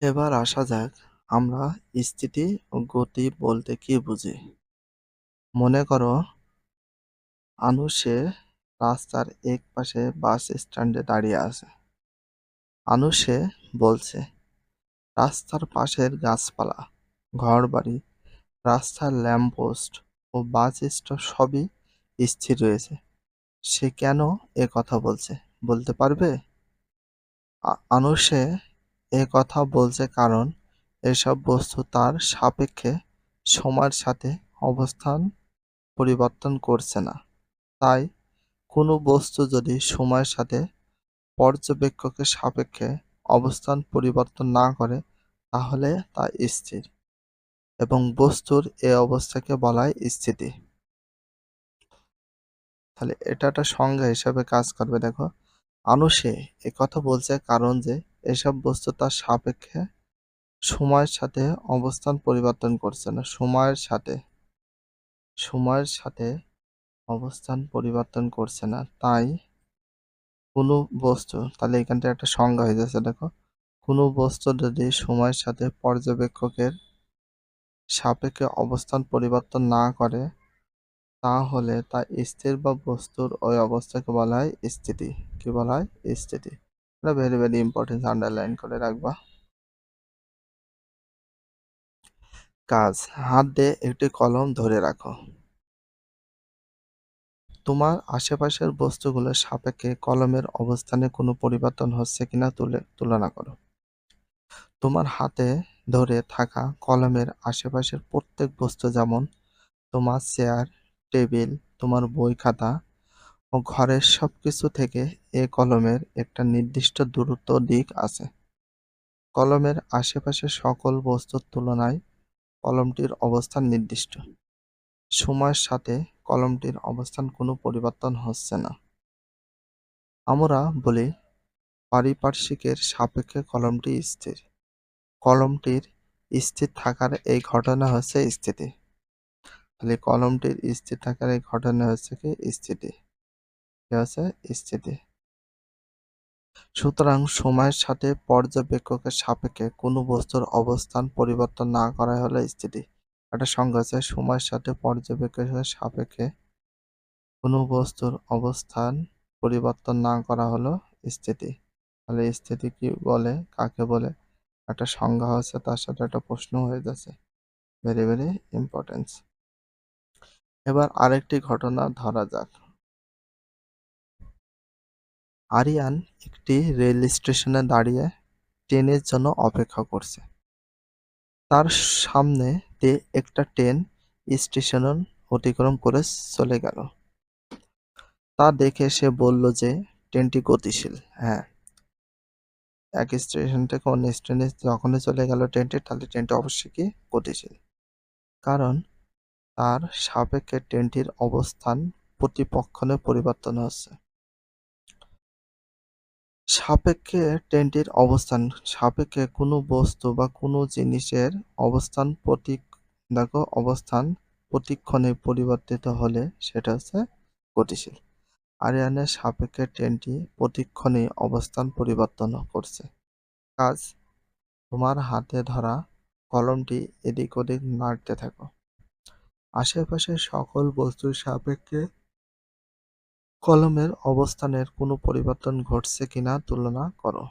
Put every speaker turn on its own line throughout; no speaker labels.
এবার আসা যাক, আমরা স্থিতি ও গতি বলতে কি বুঝি? মনে করো, আনু সে রাস্তার এক পাশে বাস স্ট্যান্ডে দাঁড়িয়ে আছে। আনু সে বলছে, রাস্তার পাশের গাছপালা, ঘরবাড়ি, রাস্তার ল্যাম্পপোস্ট ও বাস স্টপ সবই স্থির রয়েছে। সে কেন এ কথা বলছে, বলতে পারবে? আ- আনু সে এ কথা বলছে কারণ এসব বস্তু তার সাপেক্ষে সময়ের সাথে অবস্থান পরিবর্তন করছে না। তাই কোনো বস্তু যদি সময়ের সাথে পর্যবেক্ষকের সাপেক্ষে অবস্থান পরিবর্তন না করে, তাহলে তা স্থির এবং বস্তুর এ অবস্থাকে বলা হয় স্থিতি। তাহলে এটা একটা সংজ্ঞা হিসাবে কাজ করবে। দেখো, আনুষে এ কথা বলছে কারণ যে এসব বস্তু তার সাপেক্ষে সময়ের সাথে অবস্থান পরিবর্তন করছে না। সময়ের সাথে সময়ের সাথে অবস্থান পরিবর্তন করছে না। তাই কোনো বস্তু, তাহলে এখানটা একটা সংজ্ঞা হয়ে যাচ্ছে দেখো। কোনো বস্তু যদি সময়ের সাথে পর্যবেক্ষকের সাপেক্ষে অবস্থান পরিবর্তন না করে, তাহলে তা স্থির বা বস্তুর ওই অবস্থাকে বলা হয় স্থিতি। কি বলা হয়? স্থিতি। এটা ভেরি ভেরি ইম্পর্টেন্ট আন্ডারলাইন করে রাখবা। কাজ, হাত দিয়ে একটি কলম ধরে রাখো। তোমার আশেপাশের বস্তুগুলোর সাপেক্ষে কলমের অবস্থানে কোনো পরিবর্তন হচ্ছে কিনা তুলে, তুলনা করো। তোমার হাতে ধরে থাকা কলমের আশেপাশের প্রত্যেক বস্তু যেমন তোমার চেয়ার টেবিল তোমার বই খাতা ও ঘরের সবকিছু থেকে এ কলমের একটা নির্দিষ্ট দূরত্ব দিক আছে। কলমের আশেপাশে সকল বস্তুর তুলনায় কলমটির অবস্থান নির্দিষ্ট। সময়ের সাথে কলমটির অবস্থান কোনো পরিবর্তন হচ্ছে না। আমরা বলি পারিপার্শ্বিকের সাপেক্ষে কলমটি স্থির। কলমটির স্থির থাকার এই ঘটনা হচ্ছে স্থিতি। তাহলে কলমটির স্থির থাকার এই ঘটনা হচ্ছে কি স্থিতি? হচ্ছে স্থিতি। সুতরাং সময়ের সাথে পর্যবেক্ষকের সাপেক্ষে কোনো বস্তুর অবস্থান পরিবর্তন না করা হলো স্থিতি। একটা সংজ্ঞা আছে, সময়ের সাথে পর্যবেক্ষকের সাপেক্ষে কোনো বস্তুর অবস্থান পরিবর্তন না করা হলো স্থিতি। তাহলে স্থিতি কি বলে, কাকে বলে? একটা সংজ্ঞা হচ্ছে তার সাথে একটা প্রশ্ন হয়ে যাচ্ছে। ভেরি ভেরি ইম্পর্টেন্স এবার আরেকটি ঘটনা ধরা যাক। আরিয়ান একটি রেল স্টেশনে দাঁড়িয়ে ট্রেনের জন্য অপেক্ষা করছে। তার সামনে দিয়ে একটা ট্রেন স্টেশন অতিক্রম করে চলে গেল। তা দেখে সে বলল যে, ট্রেনটি গতিশীল। হ্যাঁ। এক স্টেশন থেকে অন্য স্টেশনে যখনই চলে গেল ট্রেনটি, তাহলে ট্রেনটি অবশ্যই কি গতিশীল? কারণ তার সাপেক্ষে ট্রেনটির অবস্থান প্রতিপক্ষণে পরিবর্তন হচ্ছে। সাপেক্ষে ট্রেনটির অবস্থান। সাপেক্ষে কোনো বস্তু বা কোনো জিনিসের অবস্থান প্রতীক, দেখো, অবস্থান প্রতিক্ষণে পরিবর্তিত হলে সেটা হচ্ছে গতিশীল। আরিয়ানের সাপেক্ষে ট্রেনটি প্রতিক্ষণে অবস্থান পরিবর্তন করছে। কাজ, তোমার হাতে ধরা কলমটি এদিক ওদিক নাড়তে থাকো। আশেপাশে সকল বস্তুর সাপেক্ষে কলমের অবস্থানের কোনো পরিবর্তন ঘটছে কিনা তুলনা করো।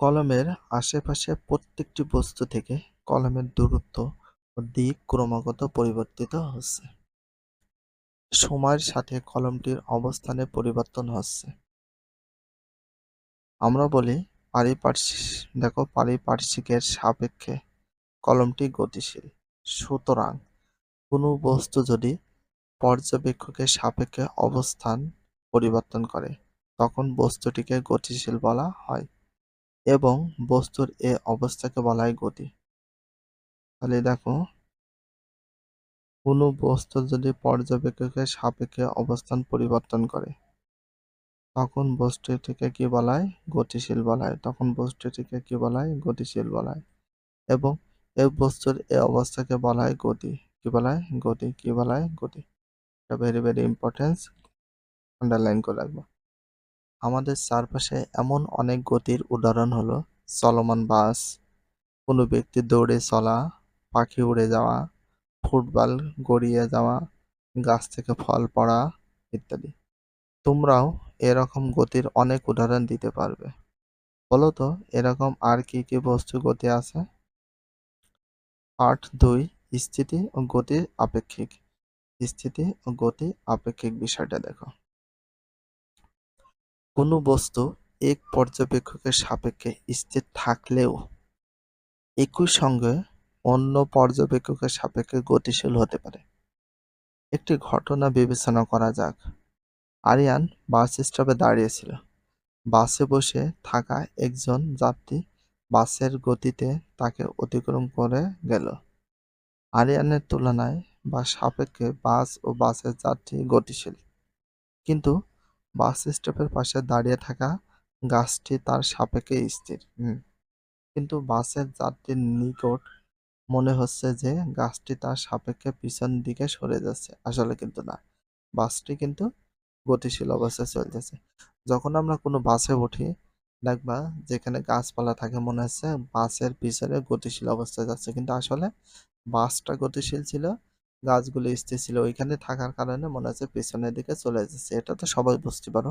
কলমের আশেপাশে প্রত্যেকটি বস্তু থেকে কলমের দূরত্ব ও দিক ক্রমাগত পরিবর্তিত হচ্ছে। সময়ের সাথে কলমটির অবস্থানে পরিবর্তন হচ্ছে। আমরা বলি পারিপার্শ্বিক, দেখো পারিপার্শ্বিকের সাপেক্ষে কলমটি গতিশীল। সুতরাং কোনো বস্তু যদি পর্যবেক্ষকের সাপেক্ষে অবস্থান পরিবর্তন করে, তখন বস্তুটিকে গতিশীল বলা হয় এবং বস্তুর এ অবস্থাকে বলা হয় গতি। তাহলে দেখো, কোনো বস্তু যদি পর্যবেক্ষকের সাপেক্ষে অবস্থান পরিবর্তন করে, তখন বস্তুটিকে কি বলা হয়? গতিশীল বলা হয়। তখন বস্তুটিকে কি বলা হয়? গতিশীল বলা হয়। এবং এই বস্তুর এ অবস্থাকে বলা হয় গতি। কি বলা হয়? গতি। কি বলা হয়? গতি। এটা ভেরি ভেরি ইম্পর্টেন্স আন্ডারলাইন করে রাখবা। আমাদের চারপাশে এমন অনেক গতির উদাহরণ হলো চলমান বাস, কোনো ব্যক্তি দৌড়ে চলা, পাখি উড়ে যাওয়া, ফুটবল গড়িয়ে যাওয়া, গাছ থেকে ফল পড়া ইত্যাদি। তোমরাও এরকম গতির অনেক উদাহরণ দিতে পারবে। বলো তো, এরকম আর কি কি বস্তু গতি আছে? পার্ট দুই স্থিতি ও গতি আপেক্ষিক। স্থিতি ও গতি আপেক্ষিক বিষয়টা দেখো। কোনো বস্তু এক পর্যবেক্ষকের সাপেক্ষে স্থির থাকলেও একই সঙ্গে অন্য পর্যবেক্ষকের সাপেক্ষে গতিশীল হতে পারে। একটি ঘটনা বিবেচনা করা যাক। আরিয়ান বাস স্টপে দাঁড়িয়েছিল। বাসে বসে থাকা একজন যাত্রী বাসের গতিতে তাকে অতিক্রম করে গেল। আরিয়ানের তুলনায় বা সাপেক্ষে বাস ও বাসের যাত্রী গতিশীল। কিন্তু বাস স্টপের পাশে দাঁড়িয়ে থাকা গাছটি তার সাপেক্ষে স্থির। কিন্তু বাসের যাত্রীর নিকট মনে হচ্ছে যে গাছটি তার সাপেক্ষে পিছন দিকে সরে যাচ্ছে। আসলে কিন্তু না। বাসটি কিন্তু গতিশীল অবস্থায় চলতেছে। যখন আমরা কোনো বাসে উঠি দেখবা যেখানে গাছপালা থাকে মনে হচ্ছে বাসের পিছনে গতিশীল অবস্থায় যাচ্ছে। কিন্তু আসলে বাসটা গতিশীল ছিল, গাছগুলো স্থির ছিল, ওইখানে থাকার কারণে মনে হচ্ছে পিছনের দিকে চলে যাচ্ছে। এটা তো সবাই বুঝতে পারো।